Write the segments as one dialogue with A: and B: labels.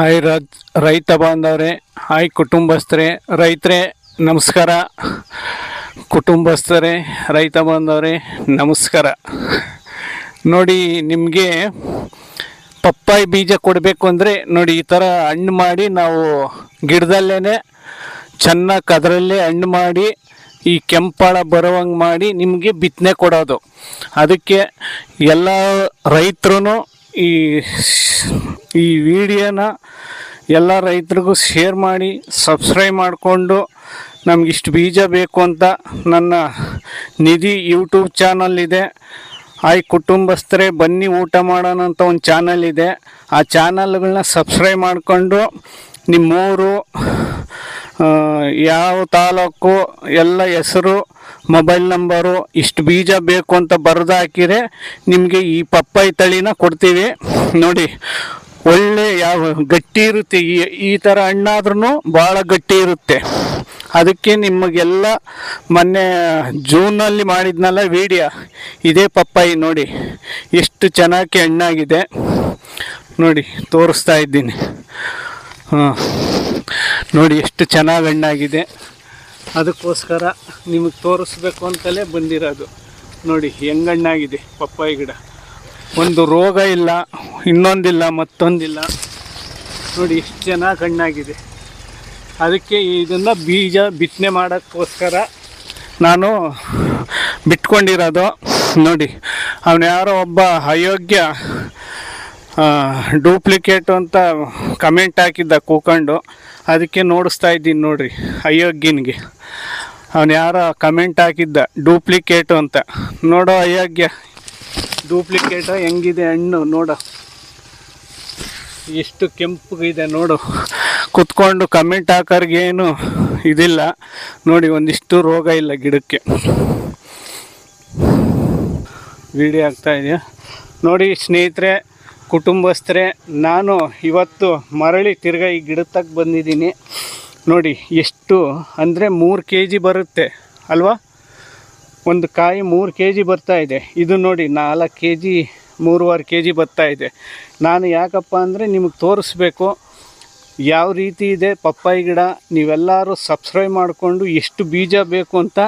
A: Hi Raj ರೈತ ಬಾಂಧವ್ರೆ. Hi ಕುಟುಂಬಸ್ಥರೇ. ರೈತರೇ, ನಮಸ್ಕಾರ. ಕುಟುಂಬಸ್ಥರೇ, ರೈತ ಬಾಂಧವರೇ, ನಮಸ್ಕಾರ. ನೋಡಿ, ನಿಮಗೆ ಪಪ್ಪಾಯಿ ಬೀಜ ಕೊಡಬೇಕು ಅಂದರೆ, ನೋಡಿ, ಈ ಥರ ಹಣ್ಣು ಮಾಡಿ ನಾವು ಗಿಡದಲ್ಲೇ ಚೆನ್ನಾಗಿ ಅದರಲ್ಲೇ ಹಣ್ಣು ಮಾಡಿ, ಈ ಕೆಂಪಾಳ ಬರುವಂಗೆ ಮಾಡಿ ನಿಮಗೆ ಬಿತ್ತನೆ ಕೊಡೋದು. ಅದಕ್ಕೆ ಎಲ್ಲ ರೈತರು ಈ ಈ ವಿಡಿಯೋನ ಎಲ್ಲ ರೈತರಿಗೂ ಶೇರ್ ಮಾಡಿ ಸಬ್ಸ್ಕ್ರೈಬ್ ಮಾಡಿಕೊಂಡು ನಮಗಿಷ್ಟು ಬೀಜ ಬೇಕು ಅಂತ ನನ್ನ ನಿಧಿ ಯೂಟ್ಯೂಬ್ ಚಾನಲ್ ಇದೆ. ಆಯ್ ಕುಟುಂಬಸ್ಥರೇ, ಬನ್ನಿ ಊಟ ಮಾಡೋಣ ಅಂತ ಒಂದು ಚಾನಲ್ ಇದೆ. ಆ ಚಾನಲ್ಗಳನ್ನ ಸಬ್ಸ್ಕ್ರೈಬ್ ಮಾಡಿಕೊಂಡು ನಿಮ್ಮೂರು ಯಾವ ತಾಲೂಕು, ಎಲ್ಲ ಹೆಸರು, ಮೊಬೈಲ್ ನಂಬರು, ಇಷ್ಟು ಬೀಜ ಬೇಕು ಅಂತ ಬರೆದು ಹಾಕಿದರೆ ನಿಮಗೆ ಈ ಪಪ್ಪಾಯಿ ತಳಿನ ಕೊಡ್ತೀವಿ. ನೋಡಿ, ಒಳ್ಳೆ ಯಾವ ಗಟ್ಟಿ ಇರುತ್ತೆ. ಈ ಈ ಥರ ಹಣ್ಣಾದ್ರೂ ಭಾಳ ಗಟ್ಟಿ ಇರುತ್ತೆ. ಅದಕ್ಕೆ ನಿಮಗೆಲ್ಲ ಮೊನ್ನೆ ಜೂನಲ್ಲಿ ಮಾಡಿದ್ನಲ್ಲ ವಿಡಿಯೋ, ಇದೇ ಪಪ್ಪಾಯಿ ನೋಡಿ, ಎಷ್ಟು ಚೆನ್ನಾಗಿ ಹಣ್ಣಾಗಿದೆ. ನೋಡಿ, ತೋರಿಸ್ತಾ ಇದ್ದೀನಿ. ಹಾಂ ನೋಡಿ ಎಷ್ಟು ಚೆನ್ನಾಗಿ ಹಣ್ಣಾಗಿದೆ. ಅದಕ್ಕೋಸ್ಕರ ನಿಮಗೆ ತೋರಿಸ್ಬೇಕು ಅಂತಲೇ ಬಂದಿರೋದು. ನೋಡಿ ಹೆಂಗಣ್ಣಾಗಿದೆ ಪಪ್ಪಾಯಿ ಗಿಡ. ಒಂದು ರೋಗ ಇಲ್ಲ, ಇನ್ನೊಂದಿಲ್ಲ, ಮತ್ತೊಂದಿಲ್ಲ. ನೋಡಿ ಎಷ್ಟು ಚೆನ್ನಾಗಿ ಹಣ್ಣಾಗಿದೆ. ಅದಕ್ಕೆ ಇದನ್ನು ಬೀಜ ಬಿತ್ತನೆ ಮಾಡೋಕ್ಕೋಸ್ಕರ ನಾನು ಬಿಟ್ಕೊಂಡಿರೋದು. ನೋಡಿ, ಅವನು ಯಾರೋ ಒಬ್ಬ ಅಯೋಗ್ಯ ಡೂಪ್ಲಿಕೇಟು ಅಂತ ಕಮೆಂಟ್ ಹಾಕಿದ್ದ ಕೂಕೊಂಡು. ಅದಕ್ಕೆ ನೋಡಿಸ್ತಾ ಇದ್ದೀನಿ ನೋಡ್ರಿ, ಅಯೋಗ್ಯನಿಗೆ. ಅವನು ಯಾರೋ ಕಮೆಂಟ್ ಹಾಕಿದ್ದ ಡೂಪ್ಲಿಕೇಟು ಅಂತ. ನೋಡೋ ಅಯೋಗ್ಯ. ಡೂಪ್ಲಿಕೇಟು ಹೆಂಗಿದೆ ಹಣ್ಣು ನೋಡೋ. ಎಷ್ಟು ಕೆಂಪಗಿದೆ ನೋಡು. ಕುತ್ಕೊಂಡು ಕಮೆಂಟ್ ಹಾಕೋರ್ಗೇನು ಇದಿಲ್ಲ. ನೋಡಿ, ಒಂದಿಷ್ಟು ರೋಗ ಇಲ್ಲ ಗಿಡಕ್ಕೆ. ವಿಡಿಯೋ ಆಗ್ತಾ ಇದೆಯಾ? ನೋಡಿ ಸ್ನೇಹಿತರೆ ಕುಟುಂಬಸ್ಥರೇ, ನಾನು ಇವತ್ತು ಮರಳಿ ತಿರ್ಗಾ ಈ ಗಿಡತಕ್ಕೆ ಬಂದಿದ್ದೀನಿ. ನೋಡಿ, ಎಷ್ಟು ಅಂದರೆ ಮೂರು ಕೆ ಜಿ ಬರುತ್ತೆ, ಅಲ್ವಾ? ಒಂದು ಕಾಯಿ ಮೂರು ಕೆ ಜಿ ಇದೆ. ಇದು ನೋಡಿ, ನಾಲ್ಕು ಕೆ ಜಿ ಮೂರುವರೆ ಕೆ ಜಿ ಬರ್ತಾ ಇದೆ. ನಾನು ಯಾಕಪ್ಪ ಅಂದರೆ ನಿಮಗೆ ತೋರಿಸ್ಬೇಕು, ಯಾವ ರೀತಿ ಇದೆ ಪಪ್ಪಾಯಿ ಗಿಡ, ನೀವೆಲ್ಲರೂ ಸಬ್ಸ್ಕ್ರೈಬ್ ಮಾಡಿಕೊಂಡು ಎಷ್ಟು ಬೀಜ ಬೇಕು ಅಂತ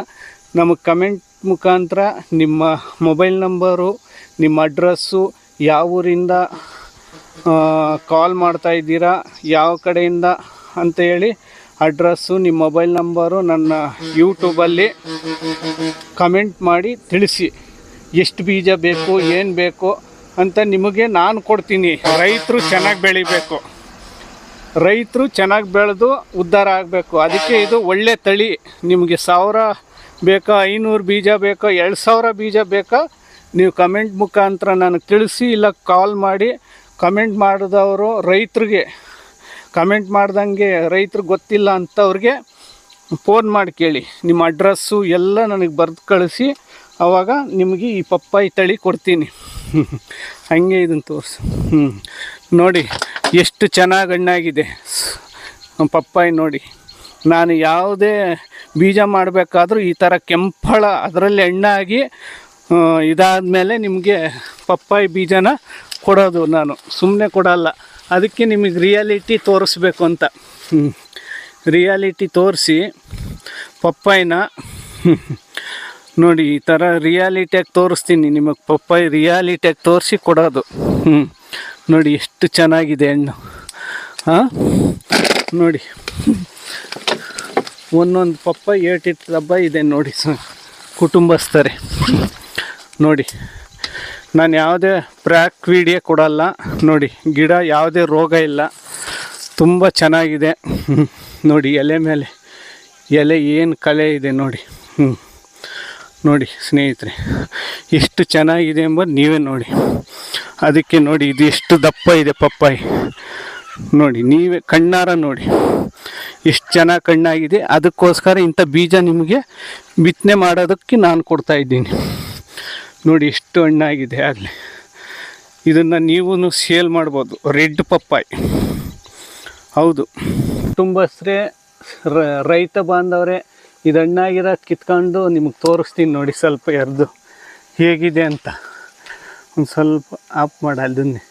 A: ನಮಗೆ ಕಮೆಂಟ್ ಮುಖಾಂತರ ನಿಮ್ಮ ಮೊಬೈಲ್ ನಂಬರು ನಿಮ್ಮ ಅಡ್ರೆಸ್ಸು ಯಾವ ಊರಿಂದ ಕಾಲ್ ಮಾಡ್ತಾ ಇದ್ದೀರಾ, ಯಾವ ಕಡೆಯಿಂದ ಅಂತ ಹೇಳಿ ಅಡ್ರೆಸ್ಸು ನಿಮ್ಮ ಮೊಬೈಲ್ ನಂಬರು ನನ್ನ ಯೂಟ್ಯೂಬಲ್ಲಿ ಕಮೆಂಟ್ ಮಾಡಿ ತಿಳಿಸಿ. ಎಷ್ಟು ಬೀಜ ಬೇಕು, ಏನು ಬೇಕು ಅಂತ ನಿಮಗೆ ನಾನು ಕೊಡ್ತೀನಿ. ರೈತರು ಚೆನ್ನಾಗಿ ಬೆಳಿಬೇಕು. ರೈತರು ಚೆನ್ನಾಗಿ ಬೆಳೆದು ಉದ್ಧಾರ ಆಗಬೇಕು. ಅದಕ್ಕೆ ಇದು ಒಳ್ಳೆ ತಳಿ. ನಿಮಗೆ ಸಾವಿರ ಬೇಕಾ, ಐನೂರು ಬೀಜ ಬೇಕಾ, ಎರಡು ಸಾವಿರ ಬೀಜ ಬೇಕಾ ನೀವು ಕಮೆಂಟ್ ಮುಖಾಂತರ ನನಗೆ ತಿಳಿಸಿ ಇಲ್ಲ ಕಾಲ್ ಮಾಡಿ ಕಮೆಂಟ್ ಮಾಡಿದವರು ರೈತರಿಗೆ ಕಮೆಂಟ್ ಮಾಡ್ದಂಗೆ ರೈತರಿಗೆ ಗೊತ್ತಿಲ್ಲ ಅಂಥವ್ರಿಗೆ ಫೋನ್ ಮಾಡಿ ಕೇಳಿ. ನಿಮ್ಮ ಅಡ್ರೆಸ್ಸು ಎಲ್ಲ ನನಗೆ ಬರೆದು ಕಳಿಸಿ ಆವಾಗ ನಿಮಗೆ ಈ ಪಪ್ಪಾಯಿ ತಳಿ ಕೊಡ್ತೀನಿ. ಹಂಗೆ ಇದನ್ನು ತೋರಿಸು. ಹ್ಞೂ ನೋಡಿ, ಎಷ್ಟು ಚೆನ್ನಾಗಿ ಹಣ್ಣಾಗಿದೆ. ಪಪ್ಪಾಯಿ ನೋಡಿ. ನಾನು ಯಾವುದೇ ಬೀಜ ಮಾಡಬೇಕಾದ್ರೂ ಈ ಥರ ಕೆಂಪಳ, ಅದರಲ್ಲಿ ಹಣ್ಣಾಗಿ ಇದಾದಮೇಲೆ ನಿಮಗೆ ಪಪ್ಪಾಯಿ ಬೀಜನ ಕೊಡೋದು ನಾನು. ಸುಮ್ಮನೆ ಕೊಡಲ್ಲ. ಅದಕ್ಕೆ ನಿಮಗೆ ರಿಯಾಲಿಟಿ ತೋರಿಸ್ಬೇಕು ಅಂತ. ರಿಯಾಲಿಟಿ ತೋರಿಸಿ ಪಪ್ಪಾಯಿನ. ನೋಡಿ, ಈ ಥರ ರಿಯಾಲಿಟಿಯಾಗಿ ತೋರಿಸ್ತೀನಿ ನಿಮಗೆ. ಪಪ್ಪಾಯಿ ರಿಯಾಲಿಟಿಯಾಗಿ ತೋರಿಸಿ ಕೊಡೋದು. ಹ್ಞೂ ನೋಡಿ, ಎಷ್ಟು ಚೆನ್ನಾಗಿದೆ ಹಣ್ಣು. ಹಾಂ ನೋಡಿ. ಒಂದೊಂದು ಪಪ್ಪಾಯಿ ಏಟಿಟ್ಟು ಹಬ್ಬ ಇದೆ ನೋಡಿ ಸ ಕುಟುಂಬಸ್ಥರೇ. ನೋಡಿ, ನಾನು ಯಾವುದೇ ಪ್ರ್ಯಾಕ್ ವಿಡಿಯೋ ಕೊಡಲ್ಲ. ನೋಡಿ, ಗಿಡ ಯಾವುದೇ ರೋಗ ಇಲ್ಲ. ತುಂಬ ಚೆನ್ನಾಗಿದೆ. ನೋಡಿ, ಎಲೆ ಮೇಲೆ ಎಲೆ ಏನು ಕಲೆ ಇದೆ ನೋಡಿ. ನೋಡಿ, ಸ್ನೇಹಿತರೆ, ಎಷ್ಟು ಚೆನ್ನಾಗಿದೆ ಎಂಬುದು ನೀವೇ ನೋಡಿ. ಅದಕ್ಕೆ ನೋಡಿ, ಇದು ಎಷ್ಟು ದಪ್ಪ ಇದೆ ಪಪ್ಪಾಯಿ. ನೋಡಿ, ನೀವೇ ಕಣ್ಣಾರ ನೋಡಿ. ಎಷ್ಟು ಚೆನ್ನಾಗಿ ಕಣ್ಣಾಗಿದೆ. ಅದಕ್ಕೋಸ್ಕರ ಇಂಥ ಬೀಜ ನಿಮಗೆ ಬಿತ್ತನೆ ಮಾಡೋದಕ್ಕೆ ನಾನು ಕೊಡ್ತಾ ಇದ್ದೀನಿ. ನೋಡಿ ಎಷ್ಟು ಹಣ್ಣಾಗಿದೆ ಆಗಲಿ. ಇದನ್ನು ನೀವು ಸೇಲ್ ಮಾಡ್ಬೋದು. ರೆಡ್ ಪಪ್ಪಾಯಿ. ಹೌದು. ಕುಟುಂಬಸ್ಥರೇ ರ- ರೈತ ಬಾಂಧವರೇ, ಇದು ಹಣ್ಣಾಗಿರೋ ಕಿತ್ಕೊಂಡು ನಿಮಗೆ ತೋರಿಸ್ತೀನಿ ನೋಡಿ ಸ್ವಲ್ಪ ಎರ್ದು. ಹೇಗಿದೆ ಅಂತ. ಒಂದು ಸ್ವಲ್ಪ ಆಫ್ ಮಾಡ ಅದನ್ನೇ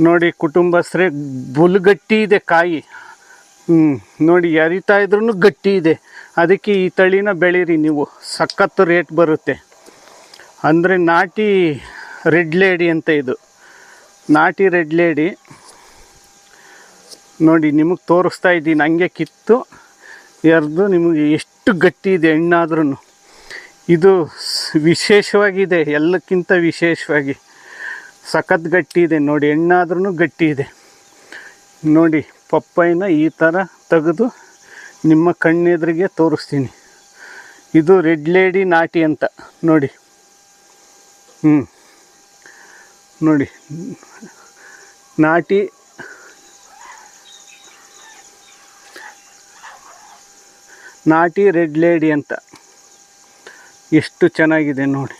A: ನೋಡಿ ಕುಟುಂಬಸ್ಥರೇ ಬುಲ್ಗಟ್ಟಿ ಇದೆ ಕಾಯಿ. ಹ್ಞೂ ನೋಡಿ, ಎರಿತಾ ಇದ್ರೂ ಗಟ್ಟಿ ಇದೆ. ಅದಕ್ಕೆ ಈ ತಳಿನ ಬೆಳೀರಿ ನೀವು. ಸಖತ್ತು ರೇಟ್ ಬರುತ್ತೆ. ಅಂದರೆ ನಾಟಿ ರೆಡ್ ಲೇಡಿ ಅಂತ ಇದು. ನಾಟಿ ರೆಡ್ ಲೇಡಿ. ನೋಡಿ, ನಿಮಗೆ ತೋರಿಸ್ತಾ ಇದ್ದೀನಿ. ಹಂಗೆ ಕಿತ್ತು, ಎರೆದು ನಿಮಗೆ ಎಷ್ಟು ಗಟ್ಟಿ ಇದೆ ಹೆಣ್ಣಾದ್ರೂ ಇದು ವಿಶೇಷವಾಗಿದೆ, ಎಲ್ಲಕ್ಕಿಂತ ವಿಶೇಷವಾಗಿ. ಸಖತ್ ಗಟ್ಟಿ ಇದೆ. ನೋಡಿ ಹೆಣ್ಣಾದ್ರೂ ಗಟ್ಟಿ ಇದೆ. ನೋಡಿ ಪಪ್ಪಾಯಿನ ಈ ಥರ ತೆಗೆದು ನಿಮ್ಮ ಕಣ್ಣೆದುರಿಗೆ ತೋರಿಸ್ತೀನಿ. ಇದು ರೆಡ್ ಲೇಡಿ ನಾಟಿ ಅಂತ. ನೋಡಿ. ಹ್ಞೂ ನೋಡಿ. ನಾಟಿ. ನಾಟಿ ರೆಡ್ ಲೇಡಿ ಅಂತ. ಎಷ್ಟು ಚೆನ್ನಾಗಿದೆ ನೋಡಿ.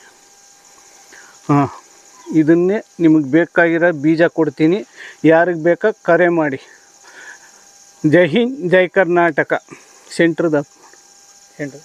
A: ಹಾಂ. ಇದನ್ನೇ ನಿಮಗೆ ಬೇಕಾಗಿರೋ ಬೀಜ ಕೊಡ್ತೀನಿ. ಯಾರಿಗೆ ಬೇಕಾ ಕರೆ ಮಾಡಿ. ಜೈ ಹಿಂದ್ ಜೈ ಕರ್ನಾಟಕ. ಸೆಂಟ್ರದ ಸೆಂಟ್ರ್